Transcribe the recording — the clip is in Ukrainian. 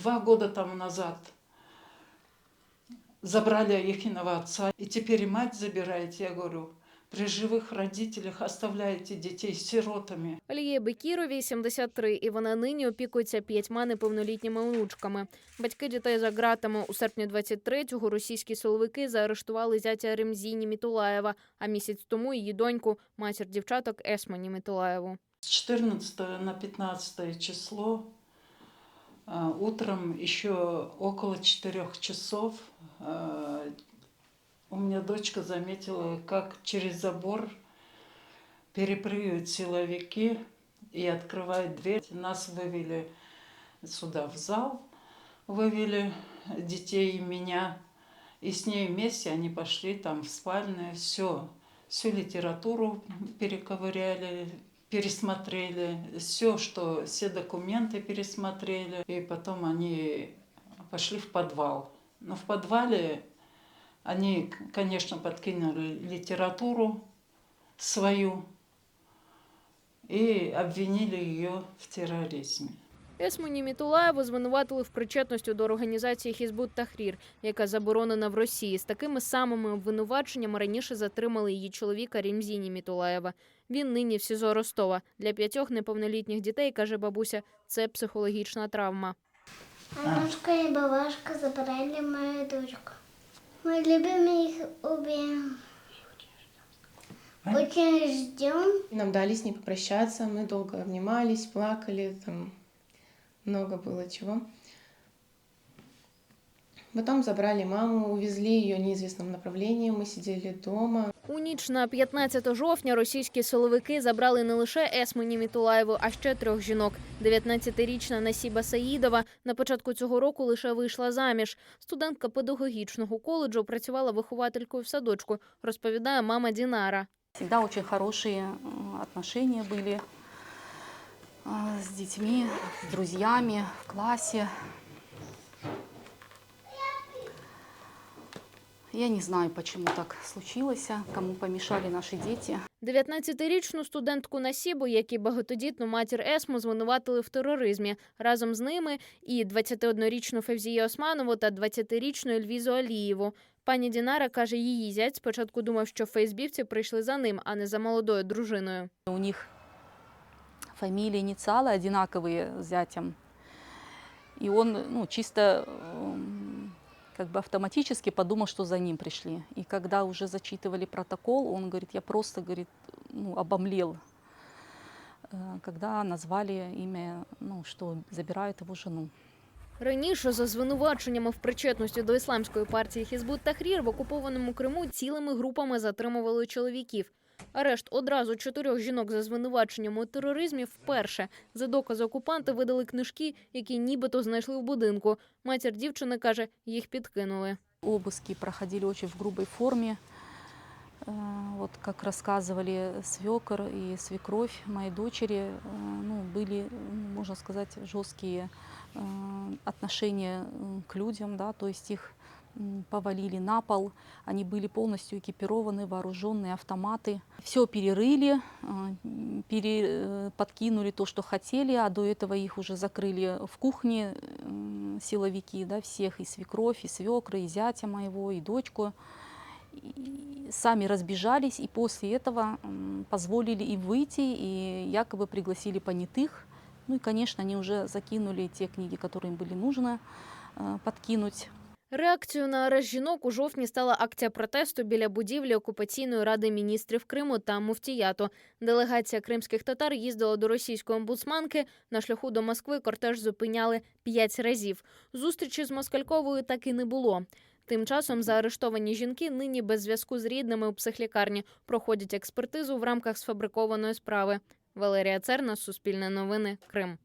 два года тому назад забрали ихнего отца, и теперь и мать забираете. Я говорю, при живых родителях оставляете детей сиротами. Аліє Бекірові 73, і вона нині опікується п'ятьма неповнолітніми онучками. Батьки дітей за ґратами у серпні 23-го російські силовики заарештували зятя Ремзіні Мітулаєва, а місяць тому її доньку, матір дівчаток Есмані Мітулаєву. С 14 на 15 число утром еще около 4 часов а, у меня дочка заметила, как через забор перепрыгивают силовики и открывают дверь. Нас вывели сюда в зал, вывели детей и меня. И с ней вместе они пошли там в спальную, все, всю литературу перековыряли, пересмотрели, все, что, все документы пересмотрели. И потом они пошли в подвал. Но в подвале они, конечно, подкинули литературу свою и обвинили ее в терроризме. Есмані Мітулаєву звинуватили в причетності до організації Хізбут Тахрір, яка заборонена в Росії. З такими самими обвинуваченнями раніше затримали її чоловіка Рімзіні Мітулаєва. Він нині в СІЗО Ростова. Для п'ятьох неповнолітніх дітей, каже бабуся, це психологічна травма. Бабушка и бабушка забрали мою дочку. Мы любим их обе. Очень ждем. Нам дали с ней попрощаться, мы долго обнимались, плакали, там много было чего. Потом забрали маму, увезли ее в неизвестном направлении, мы сидели дома. У ніч на 15 жовтня російські силовики забрали не лише Есмані Мітулаєву, а ще трьох жінок. 19-річна Насіба Саїдова на початку цього року лише вийшла заміж. Студентка педагогічного коледжу працювала вихователькою в садочку, розповідає мама Дінара. Всегда очень хорошие э, отношения были э, с детьми, с друзьями в классе. Я не знаю, почему так случилось, кому помешали наши дети. 19-річну студентку Насібу, як і багатодітну матір Есму, звинуватили в тероризмі. Разом з ними і 21-річну Февзію Османову та 20-річну Ельвізу Алієву. Пані Дінара каже, її зять спочатку думав, що фейсбівці прийшли за ним, а не за молодою дружиною. У них фамилии, инициалы одинаковые с зятем. И он ну, чисто эм, как бы автоматически подумал, что за ним пришли. И когда уже зачитывали протокол, он говорит, я просто, говорит, ну, обомлел, э, когда назвали имя, ну, что забирают его жену. Раніше за звинуваченнями в причетності до ісламської партії Хізбут Тахрір в окупованому Криму цілими групами затримували чоловіків. Арешт одразу чотирьох жінок за звинуваченням у тероризмі вперше. За докази окупанти видали книжки, які нібито знайшли в будинку. Матір дівчини каже, їх підкинули. Обыски проходили очень в грубой форме. Э, Вот как рассказывали свекор и свекровь моей дочери, э, ну, были, м, можно сказать, жесткие э, отношения м, к людям, да, то есть их м, повалили на пол, они были полностью экипированы, вооруженные автоматы. Все перерыли, э, пере, э, подкинули то, что хотели, а до этого их уже закрыли в кухне м, силовики, да, всех, и свекровь, и свекры, и зятя моего, и дочку. И сами разбежались, и после этого позволили им выйти, и якобы пригласили понятых. Ну и, конечно, они уже закинули те книги, которые им были нужно э, подкинуть. Реакцією на арешт жінок у жовтні стала акція протесту біля будівлі окупаційної ради міністрів Криму та Муфтіяту. Делегація кримських татар їздила до російської омбудсманки. На шляху до Москви кортеж зупиняли п'ять разів. Зустрічі з Москальковою так і не було. Тим часом заарештовані жінки нині без зв'язку з рідними у психлікарні проходять експертизу в рамках сфабрикованої справи. Валерія Церна, Суспільне новини, Крим.